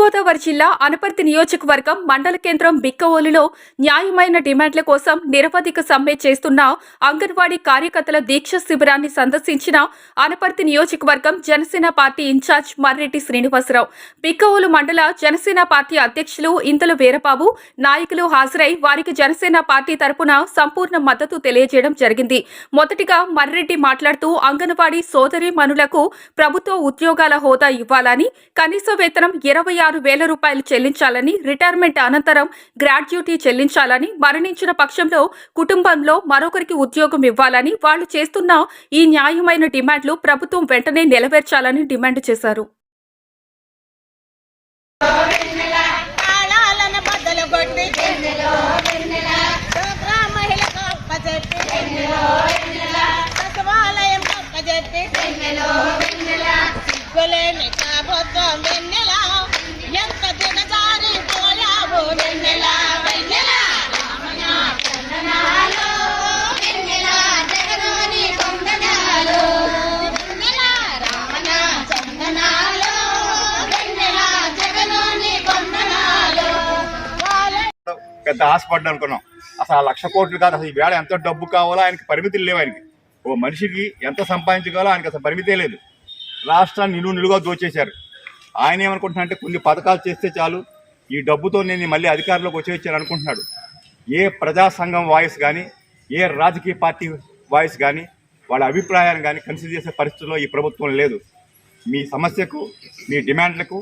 తూర్పుగోదావరి జిల్లా అనపర్తి నియోజకవర్గం మండల కేంద్రం బిక్కవోలులో న్యాయమైన డిమాండ్ల కోసం నిరవధిక సమ్మె చేస్తున్న అంగన్వాడీ కార్యకర్తల దీక్ష శిబిరాన్ని సందర్శించిన అనపర్తి నియోజకవర్గం జనసేన పార్టీ ఇన్ఛార్జ్ మర్రెడ్డి శ్రీనివాసరావు. బిక్కవోలు మండల జనసేన పార్టీ అధ్యక్షులు ఇంతలు వీరబాబు నాయకులు హాజరై వారికి జనసేన పార్టీ తరపున సంపూర్ణ మద్దతు తెలియజేయడం జరిగింది. మొదటిగా మర్రెడ్డి మాట్లాడుతూ అంగన్వాడీ సోదరి మనులకు ప్రభుత్వ ఉద్యోగాల హోదా ఇవ్వాలని కనీస వేతనం ఇరవై ఆరు వేల రూపాయలు చెల్లించాలని రిటైర్మెంట్ అనంతరం గ్రాడ్యుటీ చెల్లించాలని మరణించిన పక్షంలో కుటుంబంలో మరొకరికి ఉద్యోగం ఇవ్వాలని వాళ్ళు చేస్తున్న ఈ న్యాయమైన డిమాండ్లు ప్రభుత్వం వెంటనే నెరవేర్చాలని డిమాండ్ చేశారు. పెద్ద ఆశపడ్డా అనుకున్నాం. అసలు ఆ లక్ష కోట్లు కాదు అసలు ఈ వేళ ఎంత డబ్బు కావాలో ఆయనకి పరిమితులు లేవు ఆయనకి. ఓ మనిషికి ఎంత సంపాదించగలో ఆయనకి అసలు పరిమితే లేదు. రాష్ట్రాన్ని నిలువు నిలుగా దోచేశారు. ఆయన ఏమనుకుంటున్నా అంటే కొన్ని పథకాలు చేస్తే చాలు ఈ డబ్బుతో నేను మళ్ళీ అధికారంలోకి వచ్చేయచ్చాను అనుకుంటున్నాడు. ఏ ప్రజా సంఘం వాయిస్ కానీ ఏ రాజకీయ పార్టీ వాయిస్ కానీ వాళ్ళ అభిప్రాయాన్ని కానీ కన్సిడర్ చేసే పరిస్థితుల్లో ఈ ప్రభుత్వం లేదు. మీ సమస్యకు మీ డిమాండ్లకు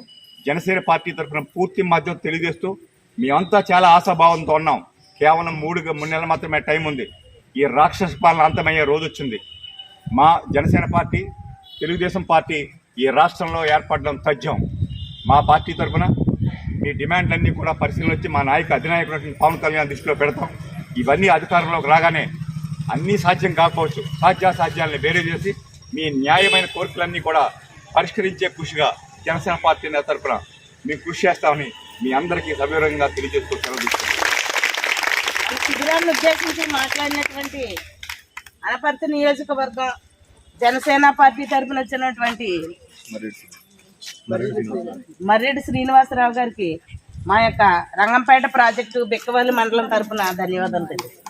జనసేన పార్టీ తరఫున పూర్తి మద్దతు తెలియజేస్తూ మేమంతా చాలా ఆశాభావంతో ఉన్నాం. కేవలం మూడు మూడు నెలలు మాత్రమే టైం ఉంది. ఈ రాక్షస పాలన అంతమయ్యే రోజు వచ్చింది. మా జనసేన పార్టీ తెలుగుదేశం పార్టీ ఈ రాష్ట్రంలో ఏర్పడడం తథ్యం. మా పార్టీ తరఫున మీ డిమాండ్లన్నీ కూడా పరిశీలించి మా నాయక అధినాయకుడు పవన్ కళ్యాణ్ దృష్టిలో పెడతాం. ఇవన్నీ అధికారంలోకి రాగానే అన్నీ సాధ్యం కాకపోవచ్చు. సాధ్యాసాధ్యాలను వేరే చేసి మీ న్యాయమైన కోరికలన్నీ కూడా పరిష్కరించే కృషిగా జనసేన పార్టీ తరఫున మేము కృషి చేస్తామని మీ అందరికీ సవివరంగా తెలియజేస్తూ సెలవు శిబిరాన్ని ఉద్దేశించి మాట్లాడినటువంటి అనపర్తి నియోజకవర్గం జనసేన పార్టీ తరపున వచ్చినటువంటి మర్రెడ్డి శ్రీనివాసరావు గారికి మా యొక్క రంగంపేట ప్రాజెక్టు బెక్కవల్లి మండలం తరపున ధన్యవాదాలు తెలియజేస్తున్నాను.